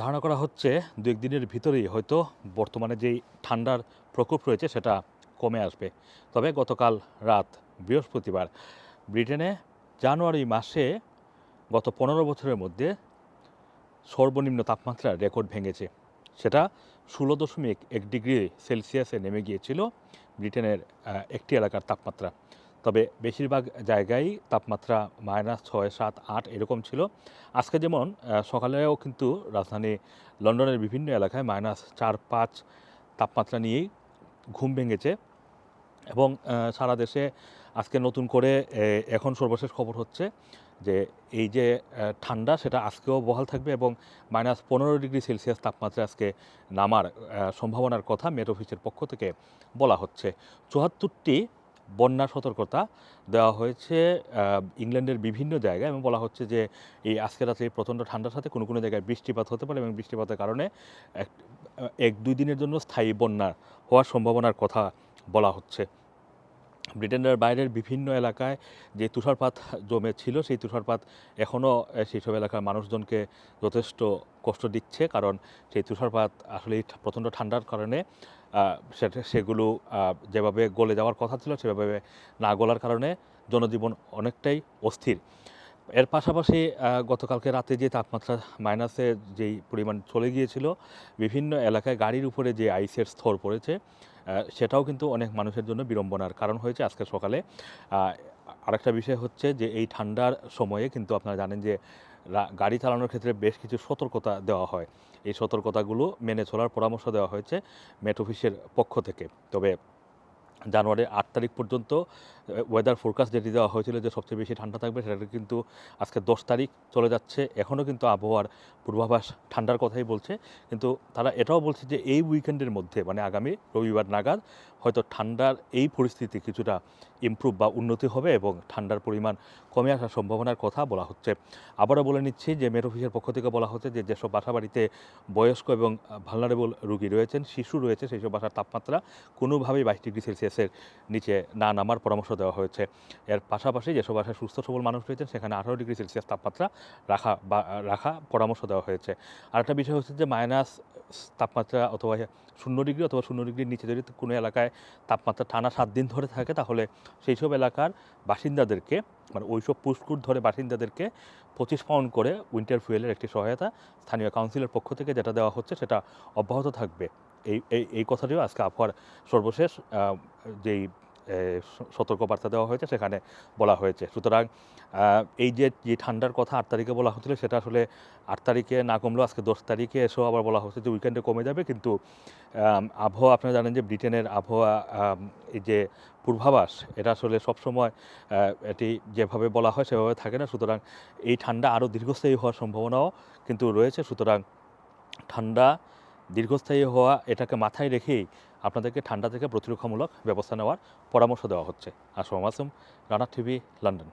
ধারণা করা হচ্ছে দু একদিনের ভিতরেই হয়তো বর্তমানে যেই ঠান্ডার প্রকোপ রয়েছে সেটা কমে আসবে। তবে গতকাল রাত বৃহস্পতিবার ব্রিটেনে জানুয়ারি মাসে গত পনেরো বছরের মধ্যে সর্বনিম্ন তাপমাত্রা রেকর্ড ভেঙেছে। সেটা ষোলো দশমিক এক ডিগ্রি সেলসিয়াসে নেমে গিয়েছিল ব্রিটেনের একটি এলাকার তাপমাত্রা। তবে বেশিরভাগ জায়গায় তাপমাত্রা মাইনাস ছয়, সাত, আট এরকম ছিল। আজকে যেমন সকালেও কিন্তু রাজধানী লন্ডনের বিভিন্ন এলাকায় মাইনাস চার, পাঁচ তাপমাত্রা নিয়েই ঘুম ভেঙেছে এবং সারা দেশে আজকে নতুন করে এখন সর্বশেষ খবর হচ্ছে যে এই যে ঠান্ডা সেটা আজকেও বহাল থাকবে এবং মাইনাস পনেরো ডিগ্রি সেলসিয়াস তাপমাত্রা আজকে নামার সম্ভাবনার কথা মেট অফিসের পক্ষ থেকে বলা হচ্ছে। চুয়াত্তরটি বন্যা সতর্কতা দেওয়া হয়েছে ইংল্যান্ডের বিভিন্ন জায়গায় এবং বলা হচ্ছে যে এই আজকে রাতে এই প্রচণ্ড ঠান্ডার সাথে কোনো কোনো জায়গায় বৃষ্টিপাত হতে পারে এবং বৃষ্টিপাতের কারণে এক এক দুই দিনের জন্য স্থায়ী বন্যা হওয়ার সম্ভাবনার কথা বলা হচ্ছে। ব্রিটেনের বাইরের বিভিন্ন এলাকায় যে তুষারপাত জমে ছিল সেই তুষারপাত এখনও সেই সব এলাকার মানুষজনকে যথেষ্ট কষ্ট দিচ্ছে। কারণ সেই তুষারপাত আসলে প্রচণ্ড ঠান্ডার কারণে সেগুলো যেভাবে গলে যাওয়ার কথা ছিল, সেভাবে না গলার কারণে জনজীবন অনেকটাই অস্থির। এর পাশাপাশি গতকালকে রাতে যে তাপমাত্রা মাইনাসে যেই পরিমাণ চলে গিয়েছিল, বিভিন্ন এলাকায় গাড়ির উপরে যে আইসের স্তর পড়েছে সেটাও কিন্তু অনেক মানুষের জন্য বিড়ম্বনার কারণ হয়েছে আজকে সকালে। আরেকটা বিষয় হচ্ছে যে, এই ঠান্ডার সময়ে কিন্তু আপনারা জানেন যে গাড়ি চালানোর ক্ষেত্রে বেশ কিছু সতর্কতা দেওয়া হয়। এই সতর্কতাগুলো মেনে চলার পরামর্শ দেওয়া হয়েছে মেট অফিসের পক্ষ থেকে। তবে জানুয়ারির আট তারিখ পর্যন্ত ওয়েদার ফোরকাস্ট যেটি দেওয়া হয়েছিল যে সবচেয়ে বেশি ঠান্ডা থাকবে সেটা কিন্তু আজকে দশ তারিখ চলে যাচ্ছে। এখনও কিন্তু আবহাওয়ার পূর্বাভাস ঠান্ডার কথাই বলছে। কিন্তু তারা এটাও বলছে যে এই উইকেন্ডের মধ্যে মানে আগামী রবিবার নাগাদ, হয়তো ঠান্ডার এই পরিস্থিতি কিছুটা ইমপ্রুভ বা উন্নতি হবে এবং ঠান্ডার পরিমাণ কমে আসার সম্ভাবনার কথা বলা হচ্ছে। আবারও বলে নিচ্ছি যে মেট অফিসের পক্ষ থেকে বলা হচ্ছে যে যেসব বাসা বাড়িতে বয়স্ক এবং ভালনারেবল রোগী রয়েছেন, শিশু রয়েছে সেই সব বাসার তাপমাত্রা কোনোভাবেই বাইশ ডিগ্রি সেলসিয়াসের নিচে না নামার পরামর্শ দেওয়া হয়েছে। এর পাশাপাশি যেসব বাসায় সুস্থ সবল মানুষ রয়েছেন, সেখানে আঠারো ডিগ্রি সেলসিয়াস তাপমাত্রা রাখা বা, রাখা পরামর্শ দেওয়া হয়েছে। আর একটা বিষয় হচ্ছে যে মাইনাস তাপমাত্রা অথবা শূন্য ডিগ্রি অথবা শূন্য ডিগ্রির নিচে যদি কোনো এলাকায় তাপমাত্রা টানা সাত দিন ধরে থাকে, তাহলে সেই সব এলাকার বাসিন্দাদেরকে মানে ওইসব পুষ্কুর ধরে বাসিন্দাদেরকে পঁচিশ পাউন্ড করে উইন্টার ফুয়েলের একটি সহায়তা স্থানীয় কাউন্সিলের পক্ষ থেকে যেটা দেওয়া হচ্ছে, সেটা অব্যাহত থাকবে। এই এই কথাটিও আজকে আবহাওয়ার সর্বশেষ যেই সতর্কবার্তা দেওয়া হয়েছে, সেখানে বলা হয়েছে। সুতরাং এই যে যে ঠান্ডার কথা আট তারিখে বলা হচ্ছিল, সেটা আসলে আট তারিখে না কমলেও আজকে দশ তারিখে এসেও আবার বলা হচ্ছে যে উইকেন্ডে কমে যাবে। কিন্তু আবহাওয়া, আপনারা জানেন যে, ব্রিটেনের আবহাওয়া এই যে পূর্বাভাস, এটা আসলে সবসময় এটি যেভাবে বলা হয়, সেভাবে থাকে না। সুতরাং, এই ঠান্ডা আরও দীর্ঘস্থায়ী হওয়ার সম্ভাবনাও কিন্তু রয়েছে। সুতরাং, ঠান্ডা দীর্ঘস্থায়ী হওয়া এটাকে মাথায় রেখেই আপনাদেরকে ঠান্ডা থেকে প্রতিরক্ষামূলক ব্যবস্থা নেওয়ার পরামর্শ দেওয়া হচ্ছে। Assam Assam Rana TV, London.